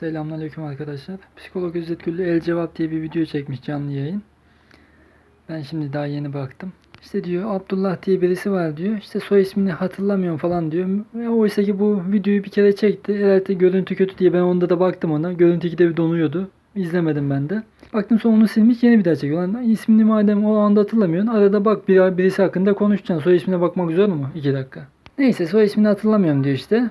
Selamünaleyküm arkadaşlar. Psikolog Özet Güllü El Cevap diye bir video çekmiş canlı yayın. Ben şimdi daha yeni baktım. İşte diyor Abdullah diye birisi var diyor. İşte soy ismini hatırlamıyorum falan diyor. Ve oysa ki bu videoyu bir kere çekti. Herhalde görüntü kötü diye ben onda da baktım ona. Görüntü ikide bir donuyordu. İzlemedim ben de. Baktım sonra onu silmiş yeni bir daha çekiyor. Lan ismini madem o anda hatırlamıyorsun arada bak bir, birisi hakkında konuşacaksın. Soy ismine bakmak zor mu? 2 dakika. Neyse soy ismini hatırlamıyorum diyor işte.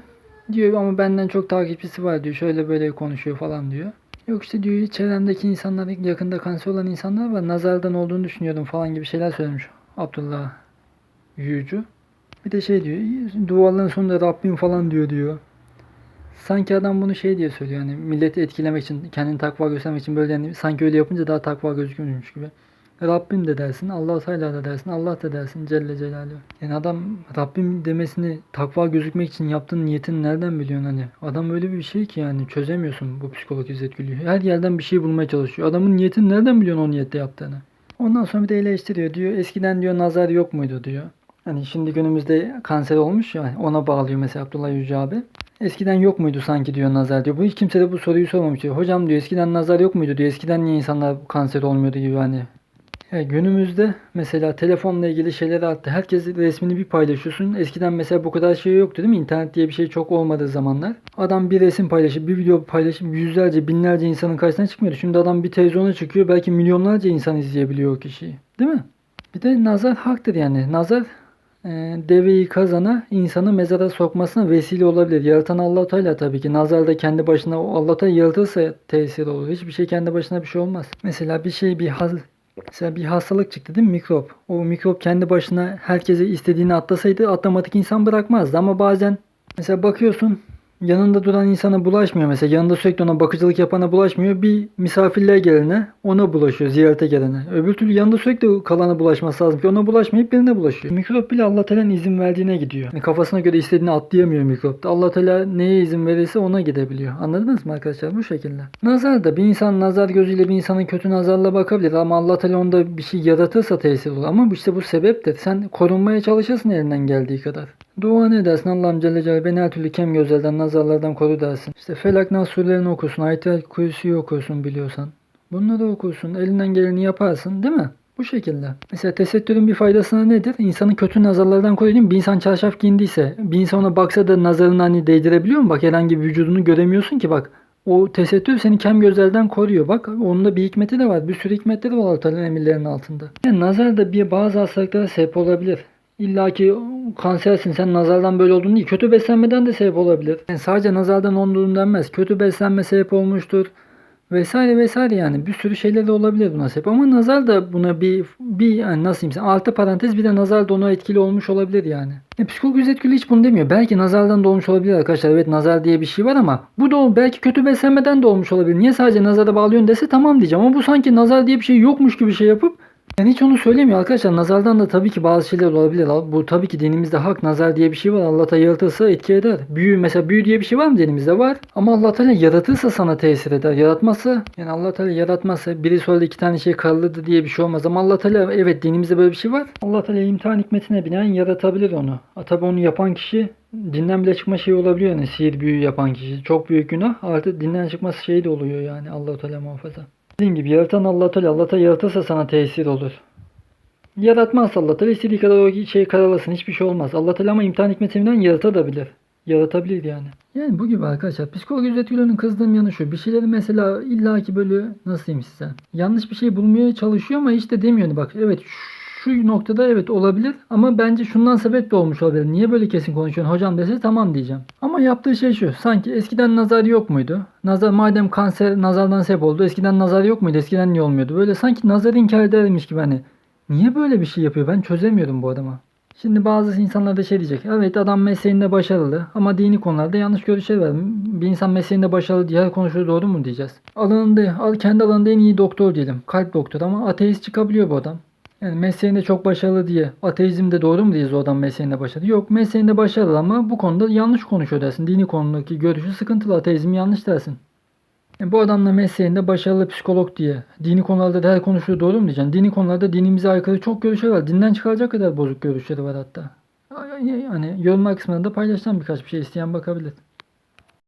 Diyor ama benden çok takipçisi var diyor. Şöyle böyle konuşuyor falan diyor. Yok işte diyor çevremdeki insanlar yakında kanser olan insanlar var. Nazardan olduğunu düşünüyordum falan gibi şeyler söylemiş Abdullah Yücü. Bir de şey diyor duvarların sonunda Rabbim falan diyor diyor. Sanki adam bunu şey diye söylüyor hani milleti etkilemek için kendini takva göstermek için böyle yani sanki öyle yapınca daha takva gözüküyormuş gibi. Rabbim de dersin, Allah Teala da dersin, Allah da dersin Celle Celaluhu. Yani adam Rabbim demesini takva gözükmek için yaptığın niyetini nereden biliyorsun hani? Adam öyle bir şey ki yani çözemiyorsun bu psikolog İzzet Gülü'yü. Her yerden bir şey bulmaya çalışıyor. Adamın niyetini nereden biliyorsun o niyette yaptığını? Ondan sonra bir de eleştiriyor diyor. Eskiden diyor nazar yok muydu diyor. Hani şimdi günümüzde kanser olmuş ya ona bağlıyor mesela Abdullah Yüce abi. Eskiden yok muydu sanki diyor nazar diyor. Bu hiç kimse de bu soruyu sormamış diyor. Hocam diyor eskiden nazar yok muydu diyor. Eskiden niye insanlar kanser olmuyordu gibi hani. Ya günümüzde mesela telefonla ilgili şeyler arttı. Herkes resmini bir paylaşıyorsun. Eskiden mesela bu kadar şey yoktu değil mi? İnternet diye bir şey çok olmadığı zamanlar. Adam bir resim paylaşıp bir video paylaşıp yüzlerce binlerce insanın karşısına çıkmıyordu. Şimdi adam bir televizyona çıkıyor belki milyonlarca insan izleyebiliyor o kişiyi. Değil mi? Bir de nazar haktır yani. Nazar e, deveyi kazana insanı mezara sokmasına vesile olabilir. Yaratan Allah Teala tabii ki. Nazar da kendi başına Allah Teala yaratırsa tesir olur. Hiçbir şey kendi başına bir şey olmaz. Mesela bir şey bir hal Mesela bir hastalık çıktı değil mi? Mikrop. O mikrop kendi başına herkese istediğini atlasaydı atlamatik insan bırakmazdı. Ama bazen mesela bakıyorsun yanında duran insana bulaşmıyor. Mesela yanında sürekli ona bakıcılık yapana bulaşmıyor. Bir misafirliğe gelene ona bulaşıyor. Ziyarete gelene. Öbür türlü yanında sürekli kalana bulaşması lazım ki ona bulaşmayıp birine bulaşıyor. Mikrop bile Allah Teala'nın izin verdiğine gidiyor. Kafasına göre istediğini atlayamıyor mikrop. Allah Teala neye izin verirse ona gidebiliyor. Anladınız mı arkadaşlar? Bu şekilde. Nazar da bir insan nazar gözüyle bir insanın kötü nazarla bakabilir ama Allah Teala onda bir şey yaratırsa tesir olur. Ama işte bu sebeptir. Sen korunmaya çalışırsın elinden geldiği kadar. Dua ne dersin? Allah'ım Celle Celaluhu beni her türlü kem gözlerden, nazarlardan koru dersin. İşte Felak Nas surelerini okursun, Ayet-el Kürsi'yi okursun biliyorsan. Bunları okursun, elinden geleni yaparsın değil mi? Bu şekilde. Mesela tesettürün bir faydasına nedir? İnsanın kötü nazarlardan koruyor değil? Bir insan çarşaf giyindiyse, bir insan ona baksa da nazarını hani değdirebiliyor mu? Bak herhangi bir vücudunu göremiyorsun ki bak. O tesettür seni kem gözlerden koruyor. Bak onun da bir hikmeti de var. Bir sürü hikmetleri var Allah'ın emirlerinin altında. Yani nazar da bir bazı hastalıklara sebep olabilir. İlla ki kansersin sen nazardan böyle olduğunu değil. Kötü beslenmeden de sebep olabilir. Yani sadece nazardan olduğunu denmez. Kötü beslenme sebep olmuştur. Vesaire vesaire yani bir sürü şeyler de olabilir buna sebep. Ama nazar da buna bir bir yani nasıl diyeyim altı parantez bir de nazar da ona etkili olmuş olabilir yani. E, psikolog İzzet Gülü hiç bunu demiyor. Belki nazardan da olmuş olabilir arkadaşlar. Evet nazar diye bir şey var ama bu da belki kötü beslenmeden de olmuş olabilir. Niye sadece nazara bağlıyorsun dese tamam diyeceğim. Ama bu sanki nazar diye bir şey yokmuş gibi şey yapıp yani hiç onu söylemiyor arkadaşlar. Nazardan da tabii ki bazı şeyler olabilir. Bu tabii ki dinimizde hak, nazar diye bir şey var. Allah da yaratırsa etki eder. Büyü mesela büyü diye bir şey var mı dinimizde? Var. Ama Allah Teala yaratırsa sana tesir eder. Yaratmazsa yani Allah Teala yaratmazsa biri söyledi iki tane şey karlıdı diye bir şey olmaz. Ama Allah Teala evet dinimizde böyle bir şey var. Allah Teala imtihan hikmetine binaen yaratabilir onu. Tabii onu yapan kişi dinden bile çıkma şey olabiliyor yani sihir büyü yapan kişi. Çok büyük günah. Artık dinden çıkması şey de oluyor yani Allah Teala muhafaza. Dediğim gibi yaratan Allah Teala Allah Teala yaratırsa sana tesir olur. Yaratmazsa Allah Teala istediği kadar o şeyi karalasın hiçbir şey olmaz. Allah Teala ama imtihan hikmetinden yaratabilir. Yaratabilir yani. Yani bu gibi arkadaşlar. Psikolog ücretlilerinin kızdığım yanı şu. Bir şeyleri mesela illaki böyle nasıl diyeyim size. Yanlış bir şey bulmaya çalışıyor ama işte demiyor. Bak evet şu noktada evet olabilir ama bence şundan sebep de olmuş olabilir. Niye böyle kesin konuşuyorsun hocam dese tamam diyeceğim. Ama yaptığı şey şu. Sanki eskiden nazar yok muydu? Nazar madem kanser nazardan sebep oldu. Eskiden nazar yok muydu? Eskiden niye olmuyordu? Böyle sanki nazar inkar edermiş gibi hani. Niye böyle bir şey yapıyor? Ben çözemiyorum bu adama. Şimdi bazı insanlar da şey diyecek. Evet adam mesleğinde başarılı ama dini konularda yanlış görüşler var. Bir insan mesleğinde başarılı diğer konuşuyor doğru mu diyeceğiz. Alanında, al kendi alanında en iyi doktor diyelim. Kalp doktoru ama ateist çıkabiliyor bu adam. Yani mesleğinde çok başarılı diye ateizm de doğru mu diyeceğiz o adam mesleğinde başarılı? Yok mesleğinde başarılı ama bu konuda yanlış konuşuyor dersin. Dini konudaki görüşü sıkıntılı ateizm yanlış dersin. Yani bu adamla mesleğinde başarılı psikolog diye dini konularda da her konuşuyor doğru mu diyeceksin? Dini konularda dinimize aykırı çok görüşleri var. Dinden çıkaracak kadar bozuk görüşleri var hatta. Yani yorumlar kısmında paylaşacağım birkaç bir şey isteyen bakabilir.